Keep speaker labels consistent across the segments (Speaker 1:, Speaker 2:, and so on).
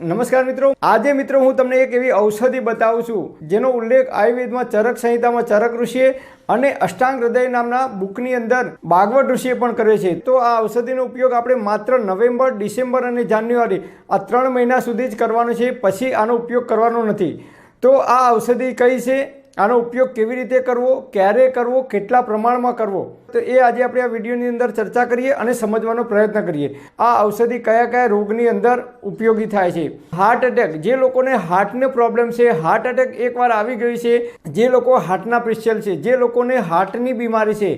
Speaker 1: નમસ્કાર મિત્રો. આજે મિત્રો હું તમને એક એવી ઔષધિ બતાવું છું, જેનો ઉલ્લેખ આયુર્વેદમાં ચરક સંહિતામાં ચરક ઋષિએ અને અષ્ટાંગ હૃદય નામના બુકની અંદર ભાગવત ઋષિએ પણ કર્યો છે. તો આ ઔષધિનો ઉપયોગ આપણે માત્ર નવેમ્બર, ડિસેમ્બર અને જાન્યુઆરી આ ત્રણ મહિના સુધી જ કરવાનો છે, પછી આનો ઉપયોગ કરવાનો નથી. તો આ ઔષધિ કઈ છે? આનો ઉપયોગ કેવી રીતે કરવો, ક્યારે કરવો, કેટલા પ્રમાણમાં કરવો? તો એ આજે આપણે આ વિડીયોની અંદર ચર્ચા કરીએ અને સમજવાનો પ્રયત્ન કરીએ. આ ઔષધિ કયા કયા રોગની અંદર ઉપયોગી થાય છે? હાર્ટ એટેક, જે લોકોને હાર્ટને પ્રોબ્લેમ છે, હાર્ટ એટેક એકવાર આવી ગયું છે, જે લોકો હાર્ટના પેશિયલ છે, જે લોકોને હાર્ટની બીમારી છે,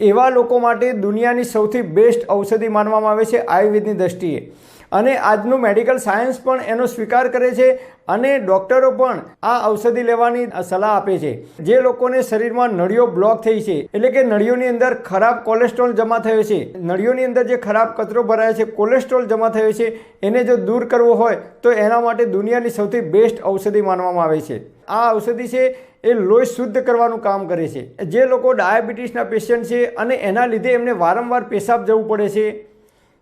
Speaker 1: એવા લોકો માટે દુનિયાની સૌથી બેસ્ટ ઔષધિ માનવામાં આવે છે આયુર્વેદની દ્રષ્ટિએ. અને આજનું મેડિકલ સાયન્સ પણ એનો સ્વીકાર કરે છે અને ડૉક્ટરો પણ આ ઔષધિ લેવાની સલાહ આપે છે. જે લોકોને શરીરમાં નળીઓ બ્લોક થઈ છે, એટલે કે નળીઓની અંદર ખરાબ કોલેસ્ટ્રોલ જમા થયો છે, નળીઓની અંદર જે ખરાબ કચરો ભરાય છે કોલેસ્ટ્રોલ જમા થયો છે, એને જો દૂર કરવો હોય તો એના માટે દુનિયાની સૌથી બેસ્ટ ઔષધિ માનવામાં આવે છે. આ ઔષધિ છે, એ લોહી શુદ્ધ કરવાનું કામ કરે છે. જે લોકો ડાયાબિટીસના પેશન્ટ છે અને એના લીધે એમને વારંવાર પેશાબ જવું પડે છે.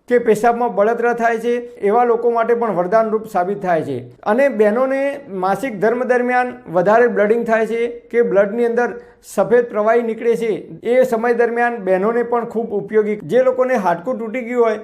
Speaker 1: કે પેશાબમાં બળતરા થાય છે, એવા લોકો માટે પણ વરદાનરૂપ સાબિત થાય છે. અને બહેનોને માસિક ધર્મ દરમિયાન વધારે બ્લડિંગ થાય છે કે બ્લડની અંદર સફેદ પ્રવાહી નીકળે છે, એ સમય દરમિયાન બહેનોને પણ ખૂબ ઉપયોગી. જે લોકોને હાડકું તૂટી ગયું હોય,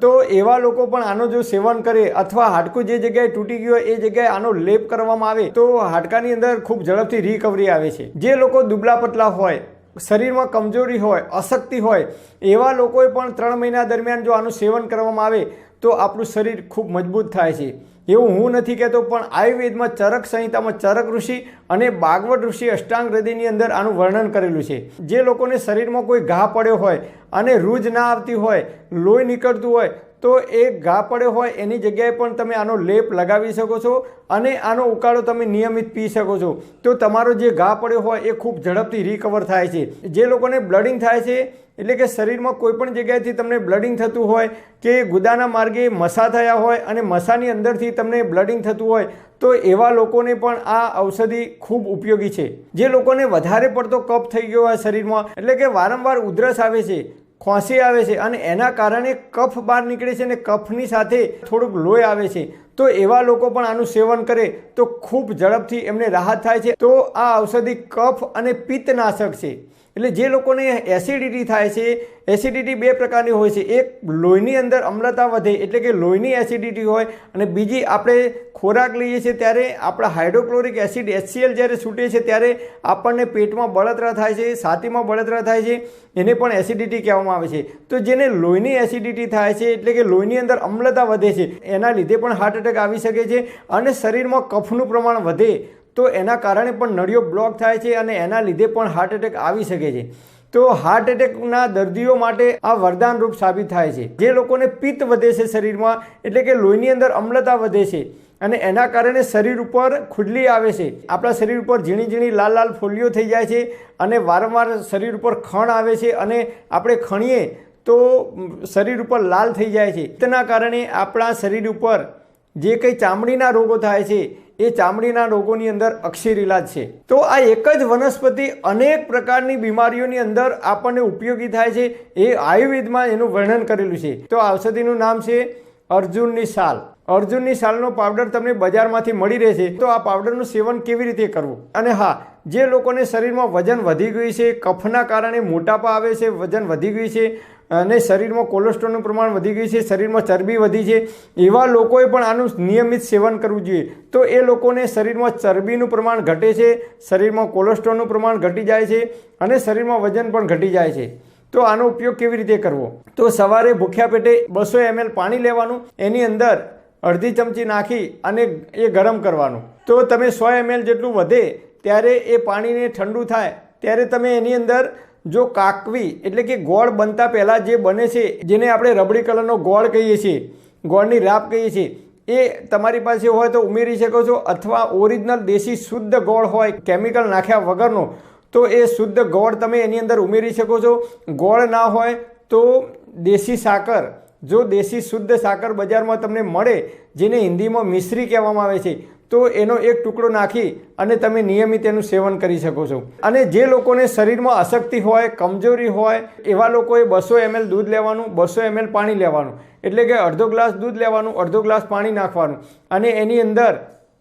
Speaker 1: તો એવા લોકો પણ આનો જો સેવન કરે અથવા હાડકું જે જગ્યાએ તૂટી ગયું હોય, એ જગ્યાએ આનો લેપ કરવામાં આવે, તો હાડકાની અંદર ખૂબ ઝડપથી રિકવરી આવે છે. જે લોકો દુબળા પતલા હોય શરીરમાં કમજોરી હોય, અશક્તિ હોય, એવા લોકોએ પણ ત્રણ મહિના દરમિયાન જો આનું સેવન કરવામાં આવે, તો આપણું શરીર ખૂબ મજબૂત થાય છે. એવું હું નથી કહેતો, પણ આયુર્વેદમાં ચરક સંહિતામાં ચરક ઋષિ અને બાગવટ ઋષિ અષ્ટાંગ હૃદયની અંદર આનું વર્ણન કરેલું છે. જે લોકોને શરીરમાં કોઈ ઘા પડ્યો હોય અને રૂજ ના આવતી હોય, લોહી નીકળતું હોય તો એ ઘા પડ્યો હોય એની જગ્યાએ પણ તમે આનો લેપ લગાવી શકો છો અને આનો ઉકાળો તમે નિયમિત પી શકો છો. તો તમારો જે ઘા પડ્યો હોય એ ખૂબ ઝડપથી રિકવર થાય છે. જે લોકોને બ્લડિંગ થાય છે, એટલે કે શરીરમાં કોઈપણ જગ્યાએથી તમને બ્લડિંગ થતું હોય કે ગુદાના માર્ગે મસા થયા હોય અને મસાની અંદરથી તમને બ્લડિંગ થતું હોય, તો એવા લોકોને પણ આ ઔષધિ ખૂબ ઉપયોગી છે. જે લોકોને વધારે પડતો કફ થઈ ગયો હોય શરીરમાં, એટલે કે વારંવાર ઉધરસ આવે છે ખોંસી આવે છે અને એના કારણે કફ બહાર નીકળે છે અને કફની સાથે થોડુંક લોહી આવે છે. તો એવા લોકો પણ આનું સેવન કરે તો ખૂબ ઝડપથી એમને રાહત થાય છે. તો આ ઔષધિ કફ અને પિત્તનાશક છે. એટલે જે લોકોને એસિડિટી થાય છે એસિડિટી બે પ્રકારની હોય છે. એક લોહીની અંદર અમ્લતા વધે એટલે કે લોહીની એસિડિટી હોય અને બીજી આપણે ખોરાક લઈએ છીએ ત્યારે આપણા હાઇડ્રોક્લોરિક એસિડ એચસીએલ જ્યારે છૂટે છે ત્યારે આપણને પેટમાં બળતરા થાય છે, છાતીમાં બળતરા થાય છે, એને પણ એસિડિટી કહેવામાં આવે છે. તો જેને લોહીની એસિડિટી થાય છે એટલે કે લોહીની અંદર અમ્લતા વધે છે, એના લીધે પણ હાર્ટ એટેક આવી શકે છે અને શરીરમાં કફનું પ્રમાણ વધે તો એના કારણે પણ નળીઓ બ્લોક થાય છે અને એના લીધે પણ હાર્ટ એટેક આવી શકે છે. તો હાર્ટ એટેકના દર્દીઓ માટે આ વરદાન રૂપ સાબિત થાય છે. જે લોકોને પિત્ત વધે છે શરીરમાં, એટલે કે લોહીની અંદર અમ્લતા વધે છે અને એના કારણે શરીર ઉપર ખુડલી આવે છે. આપણા શરીર ઉપર ઝીણી ઝીણી લાલ લાલ ફોલ્લીઓ થઈ જાય છે અને વારંવાર શરીર ઉપર ખણ આવે છે અને આપણે ખણીએ તો શરીર ઉપર લાલ થઈ જાય છે. તેના કારણે આપણા શરીર ઉપર જે કંઈ ચામડીના રોગો થાય છે એ ચામડીના રોગોની અંદર અક્ષીર ઇલાજ છે. તો આ એક જ વનસ્પતિ અનેક પ્રકારની બીમારીઓની અંદર આપણને ઉપયોગી થાય છે. એ આયુર્વેદમાં એનું વર્ણન કરેલું છે. તો ઔષધિનું નામ છે અર્જુનની સાલ. અર્જુનની સાલનો પાવડર તમને બજારમાંથી મળી રહેશે તો આ પાવડરનું સેવન કેવી રીતે કરવું? અને હા, જે લોકોને શરીરમાં વજન વધી ગયું છે, કફના કારણે મોટાપા આવે છે, વજન વધી ગયું છે અને શરીરમાં કોલેસ્ટ્રોલનું પ્રમાણ વધી ગયું છે, શરીરમાં ચરબી વધી છે. એવા લોકોએ પણ આનું નિયમિત સેવન કરવું જોઈએ. તો એ લોકોને શરીરમાં ચરબીનું પ્રમાણ ઘટે છે, શરીરમાં કોલેસ્ટ્રોલનું પ્રમાણ ઘટી જાય છે અને શરીરમાં વજન પણ ઘટી જાય છે. તો આનો ઉપયોગ કેવી રીતે કરવો? તો સવારે ભૂખ્યા પેટે બસો એમએલ પાણી લેવાનું, એની અંદર અડધી ચમચી નાખી અને એ ગરમ કરવાનું. તો તમે સો એમએલ જેટલું વધે, ત્યારે એ પાણીને ઠંડુ થાય, ત્યારે તમે એની અંદર જો કાકવી એટલે કે ગોળ બનતા પહેલાં જે બને છે, જેને આપણે રબડી કલરનો ગોળ કહીએ છીએ, ગોળની રાપ કહીએ છીએ, એ તમારી પાસે હોય તો ઉમેરી શકો છો અથવા ઓરિજિનલ દેશી શુદ્ધ ગોળ હોય, કેમિકલ નાખ્યા વગરનો, તો એ શુદ્ધ ગોળ તમે એની અંદર ઉમેરી શકો છો. ગોળ ના હોય તો દેશી સાકર, જો દેશી શુદ્ધ સાકર બજારમાં તમને મળે, જેને હિન્દીમાં મિશ્રી કહેવામાં આવે છે તો એનો એક ટુકડો નાખી અને તમે નિયમિત એનું સેવન કરી શકો છો. અને જે લોકોને શરીરમાં અશક્તિ હોય, કમજોરી હોય, એવા લોકોએ બસો એમએલ દૂધ લેવાનું, બસો એમએલ પાણી લેવાનું. એટલે કે અડધો ગ્લાસ દૂધ લેવાનું, અડધો ગ્લાસ પાણી નાખવાનું. અને એની અંદર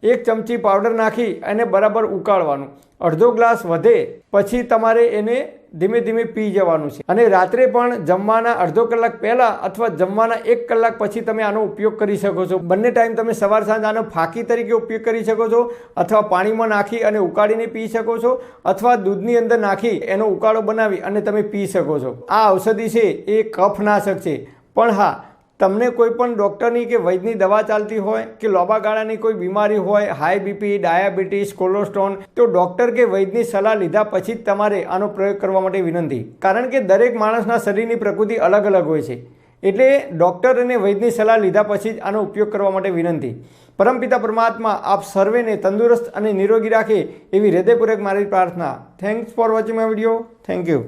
Speaker 1: એક ચમચી પાવડર નાખી અને બરાબર ઉકાળવાનું. અડધો ગ્લાસ વધે, પછી તમારે એને ધીમે ધીમે પી જવાનું છે. અને રાત્રે પણ જમવાના અડધો કલાક પહેલાં અથવા જમવાના એક કલાક પછી તમે આનો ઉપયોગ કરી શકો છો. બંને ટાઈમ તમે સવાર સાંજ આનો ફાંકી તરીકે ઉપયોગ કરી શકો છો અથવા પાણીમાં નાખી અને ઉકાળીને પી શકો છો અથવા દૂધની અંદર નાખી એનો ઉકાળો બનાવી અને તમે પી શકો છો. આ ઔષધિ છે એ કફનાશક છે. પણ હા તમને કોઈ પણ ડૉક્ટરની કે વૈદ્યની દવા ચાલતી હોય, કે લાંબા ગાળાની કોઈ બીમારી હોય હાઈ બીપી ડાયાબિટીસ કોલેસ્ટ્રોલ તો ડૉક્ટર કે વૈદ્યની સલાહ લીધા પછી જ તમારે આનો પ્રયોગ કરવા માટે વિનંતી. કારણ કે દરેક માણસના શરીરની પ્રકૃતિ અલગ અલગ હોય છે. એટલે ડૉક્ટર અને વૈદ્યની સલાહ લીધા પછી જ આનો ઉપયોગ કરવા માટે વિનંતી. પરમપિતા પરમાત્મા, આપ સર્વેને તંદુરસ્ત અને નિરોગી રાખે એવી હૃદયપૂર્વક મારી પ્રાર્થના. Thanks for watching my video thank you